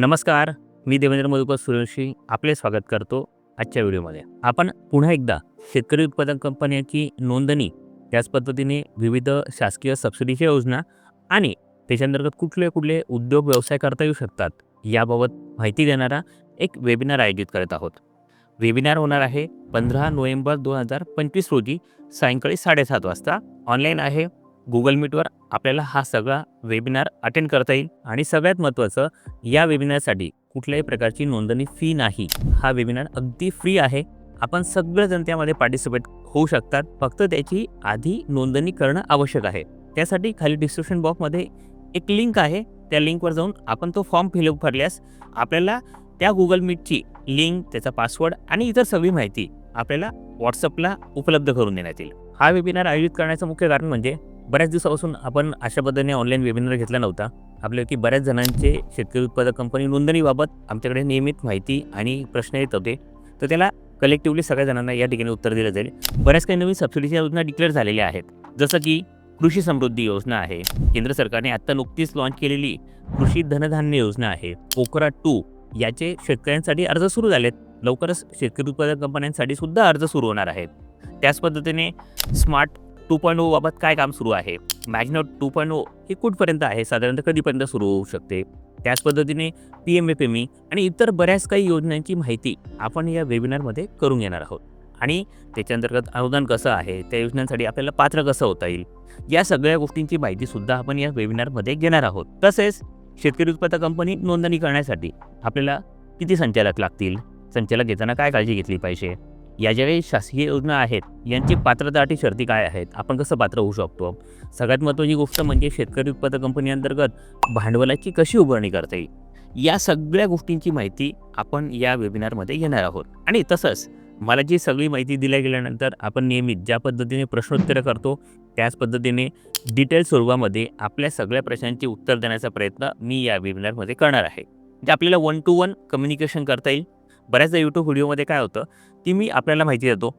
नमस्कार मी देवेंद्र मधुकर सूर्यवंशी आपले स्वागत करतो आजच्या व्हिडिओमध्ये. आपण पुन्हा एकदा शेतकरी उत्पादक कंपन्याची नोंदणी त्याच पद्धतीने विविध शासकीय सबसिडीच्या योजना आणि त्याच्याअंतर्गत कुठले कुठले उद्योग व्यवसाय करता येऊ शकतात याबाबत माहिती देणारा एक वेबिनार आयोजित करत आहोत. वेबिनार होणार आहे पंधरा नोव्हेंबर दोन हजार पंचवीस रोजी सायंकाळी साडेसात वाजता. ऑनलाईन आहे गुगल मीटवर आपल्याला हा सगळा वेबिनार अटेंड करता येईल. आणि सगळ्यात महत्त्वाचं या वेबिनारसाठी कुठल्याही प्रकारची नोंदणी फी नाही. हा वेबिनार अगदी फ्री आहे. आपण सगळेजण त्यामध्ये पार्टिसिपेट होऊ शकतात. फक्त त्याची आधी नोंदणी करणं आवश्यक आहे. त्यासाठी खाली डिस्क्रिप्शन बॉक्समध्ये एक लिंक आहे. त्या लिंकवर जाऊन आपण तो फॉर्म फिलअप भरल्यास आपल्याला त्या गुगल मीटची लिंक त्याचा पासवर्ड आणि इतर सगळी माहिती आपल्याला व्हॉट्सअपला उपलब्ध करून देण्यात येईल. हा वेबिनार आयोजित करण्याचं मुख्य कारण म्हणजे बऱ्याच दिवसापासून आपण अशा पद्धतीने ऑनलाईन वेबिनार घेतला नव्हता आपल्यापैकी बऱ्याच जणांचे शेतकरी उत्पादक कंपनी नोंदणीबाबत आमच्याकडे नियमित माहिती आणि प्रश्न येत होते. तर त्याला कलेक्टिव्हली सगळ्या जणांना या ठिकाणी उत्तर दिलं जाईल. बऱ्याच काही नवीन सबसिडीच्या योजना डिक्लेअर झालेल्या आहेत. जसं की कृषी समृद्धी योजना आहे. केंद्र सरकारने आत्ता नुकतीच लॉन्च केलेली कृषी धनधान्य योजना आहे. पोखरा टू याचे शेतकऱ्यांसाठी अर्ज सुरू झालेत. लवकरच शेतकरी उत्पादक कंपन्यांसाठी सुद्धा अर्ज सुरू होणार आहेत. त्याच पद्धतीने स्मार्ट टू पॉईंट ओ बाबत काय काम सुरू आहे? मॅग्नो टू पॉईंट ओ हे कुठपर्यंत आहे? साधारणतः कधीपर्यंत सुरू होऊ शकते? त्याच पद्धतीने P M F M E आणि इतर बऱ्याच काही योजनांची माहिती आपण या वेबिनारमध्ये करून घेणार आहोत. आणि त्याच्या अंतर्गत अनुदान कसं आहे? त्या योजनांसाठी आपल्याला पात्र कसं होता येईल? या सगळ्या गोष्टींची माहितीसुद्धा आपण या वेबिनारमध्ये घेणार आहोत. तसेच शेतकरी उत्पादक कंपनी नोंदणी करण्यासाठी आपल्याला किती संचालक लागतील? संचालक घेताना काय काळजी घेतली पाहिजे? या ज्या काही शासकीय योजना आहेत यांची पात्रता अटी शर्ती काय आहेत? आपण कसं पात्र होऊ शकतो? सगळ्यात महत्त्वाची गोष्ट म्हणजे शेतकरी उत्पादक कंपनी अंतर्गत भांडवलाची कशी उभारणी करता येईल? या सगळ्या गोष्टींची माहिती आपण या वेबिनारमध्ये घेणार आहोत. आणि तसंच मला जी सगळी माहिती दिल्या गेल्यानंतर आपण नियमित ज्या पद्धतीने प्रश्नोत्तरं करतो त्याच पद्धतीने डिटेल स्वरूपामध्ये आपल्या सगळ्या प्रश्नांची उत्तर देण्याचा प्रयत्न मी या वेबिनारमध्ये करणार आहे. जे आपल्याला वन टू वन कम्युनिकेशन करता येईल बऱ्याचदा यूट्यूब व्हिडिओमध्ये काय होतं ती मी आपल्याला माहिती देतो.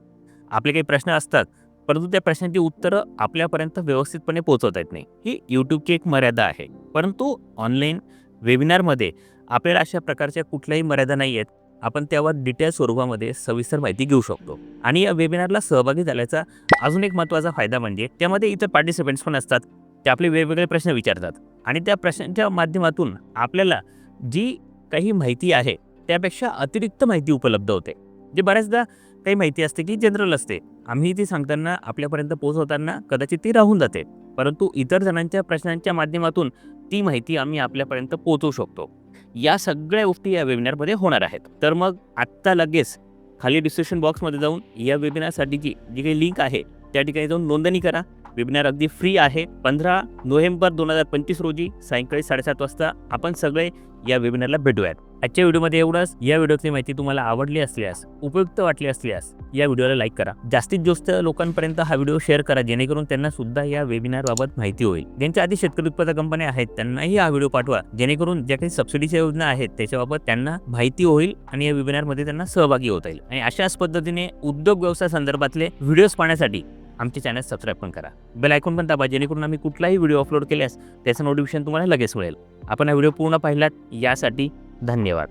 आपले काही प्रश्न असतात परंतु त्या प्रश्नांची उत्तरं आपल्यापर्यंत व्यवस्थितपणे पोहोचवता येत नाही. ही यूट्यूबची एक मर्यादा आहे. परंतु ऑनलाईन वेबिनारमध्ये आपल्याला अशा प्रकारच्या कुठल्याही मर्यादा नाही आहेत. आपण त्यावर डिटेल स्वरूपामध्ये सविस्तर माहिती घेऊ शकतो. आणि या वेबिनारला सहभागी झाल्याचा अजून एक महत्त्वाचा फायदा म्हणजे त्यामध्ये इतर पार्टिसिपेंट्स पण असतात. ते आपले वेगवेगळे प्रश्न विचारतात. आणि त्या प्रश्नांच्या माध्यमातून आपल्याला जी काही माहिती आहे त्यापेक्षा अतिरिक्त माहिती उपलब्ध होते. जे बऱ्याचदा काही माहिती असते की जनरल असते. आम्ही ती सांगताना आपल्यापर्यंत पोहोचवताना कदाचित ती राहून जाते. परंतु इतर जणांच्या प्रश्नांच्या माध्यमातून ती माहिती आम्ही आपल्यापर्यंत पोहोचवू शकतो. या सगळ्या गोष्टी या वेबिनारमध्ये होणार आहेत. तर मग आत्ता लगेच खाली डिस्क्रिप्शन बॉक्समध्ये जाऊन या वेबिनारसाठीची जी काही लिंक आहे त्या ठिकाणी जाऊन नोंदणी करा. वेबिनार अगदी फ्री आहे. पंधरा नोव्हेंबर दोन हजार पंचवीस रोजी सायंकाळी साडेसात वाजता आपण सगळे या वेबिनारला भेटूयात. आजच्या व्हिडिओमध्ये एवढंच. या व्हिडिओची माहिती तुम्हाला आवडली असल्यास उपयुक्त वाटली असल्यास या व्हिडिओला लाईक करा. जास्तीत जास्त लोकांपर्यंत हा व्हिडिओ शेअर करा जेणेकरून त्यांना सुद्धा या वेबिनारबाबत माहिती होईल. ज्यांच्या आधी शेतकरी उत्पादक कंपन्या आहेत त्यांनाही हा व्हिडिओ पाठवा. जेणेकरून ज्या काही सबसिडीच्या योजना आहेत त्याच्याबाबत त्यांना माहिती होईल आणि या वेबिनारमध्ये त्यांना सहभागी होता येईल. आणि अशाच पद्धतीने उद्योग व्यवसाय संदर्भातले व्हिडिओज पाहण्यासाठी आमचे चॅनल सबस्क्राईब पण करा. बेल ऐकून पण दाबा जेणेकरून आम्ही कुठलाही व्हिडिओ अपलोड केल्यास त्याचं नोटिफिकेशन तुम्हाला लगेच मिळेल. आपण हा व्हिडिओ पूर्ण पाहिलात यासाठी धन्यवाद.